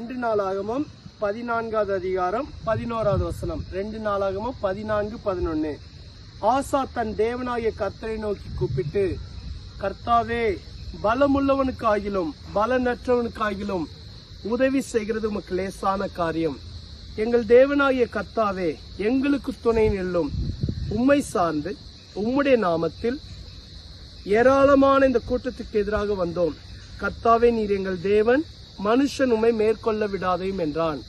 ரெண்டு நாளாகமும் பதினான்காவது அதிகாரம் பதினோராவது வசனம். ரெண்டு நாளாகமும் பதினான்கு பதினொன்று ஆசா தன் தேவனாகிய கர்த்தரை நோக்கி கூப்பிட்டு கர்த்தாவே பலமுள்ளவனுக்காகிலும் பலனற்றவனுக்காகிலும் உதவி செய்கிறது உமக்கு லேசான காரியம். எங்கள் தேவனாகிய கர்த்தாவே எங்களுக்கு துணை நில்லும். உம்மை சார்ந்து உம்முடைய நாமத்தில் ஏராளமான இந்த கூட்டத்துக்கு எதிராக வந்தோம். கர்த்தாவே நீர் எங்கள் தேவன். மனுஷன் உம்மை மேற்கொள்ள விடாதையும் என்றான்.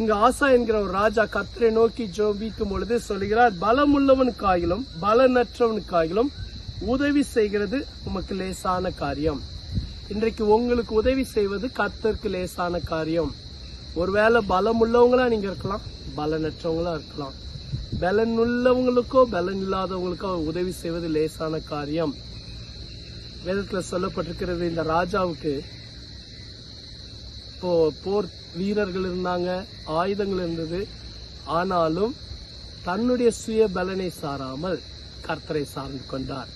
இங்க ஆசா என்கிற ஒரு ராஜா கத்தரை நோக்கி ஜோபிக்கும் பொழுது சொல்கிறார் பலமுள்ளவனுக்காகிலும் பலனற்றவனுக்காகிலும் உதவி செய்கிறது உமக்கு லேசான காரியம். இன்றைக்கு உங்களுக்கு உதவி செய்வது கத்தருக்கு லேசான காரியம். ஒருவேளை பலம் உள்ளவங்களா நீங்க இருக்கலாம் பலனற்றவங்களா இருக்கலாம். பலன் உள்ளவங்களுக்கோ பலன் இல்லாதவங்களுக்கோ உதவி செய்வது லேசான காரியம். வேதத்துல சொல்லப்பட்டிருக்கிறது இந்த ராஜாவுக்கு இப்போ போர் வீரர்கள் இருந்தாங்க ஆயுதங்கள் இருந்தது. ஆனாலும் தன்னுடைய சுய பலனை சாராமல் கர்த்தரை சார்ந்து கொண்டார்.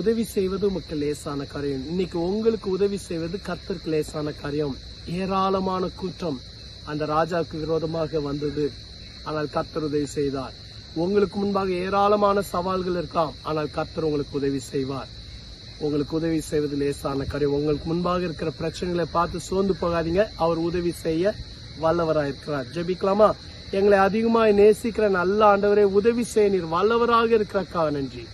உதவி செய்வது உமக்கு லேசான காரியம். இன்னைக்கு உங்களுக்கு உதவி செய்வது கர்த்தருக்கு லேசான காரியம். ஏராளமான கூட்டம் அந்த ராஜாவுக்கு விரோதமாக வந்தது. ஆனால் கர்த்தர் உதவி செய்தார். உங்களுக்கு முன்பாக ஏராளமான சவால்கள் இருக்கலாம். ஆனால் கர்த்தர் உங்களுக்கு உதவி செய்வார். உங்களுக்கு உதவி செய்வது லேசான காரியம் உங்களுக்கு முன்பாக இருக்கிற பிரச்சனைகளை பார்த்து சோர்ந்து போகாதீங்க. அவர் உதவி செய்ய வல்லவராக இருக்கிறார் ஜெபிக்கலாமா? எங்களை அதிகமாக நேசிக்கிற நல்ல ஆண்டவரே உதவி செய்ய நீர் வல்லவராக இருக்கிறக்காக நன்றி.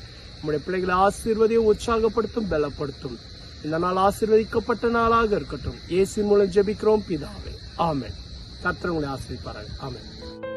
நம்முடைய பிள்ளைகளை ஆசீர்வதியும் உற்சாகப்படுத்தும் பலப்படுத்தும். இந்த நாள் ஆசீர்வதிக்கப்பட்ட நாளாக இருக்கட்டும். ஏசி மூலம் ஜெபிக்கிறோம் பிதாவே. ஆமேன். கர்த்தர் உங்களை ஆமேன்.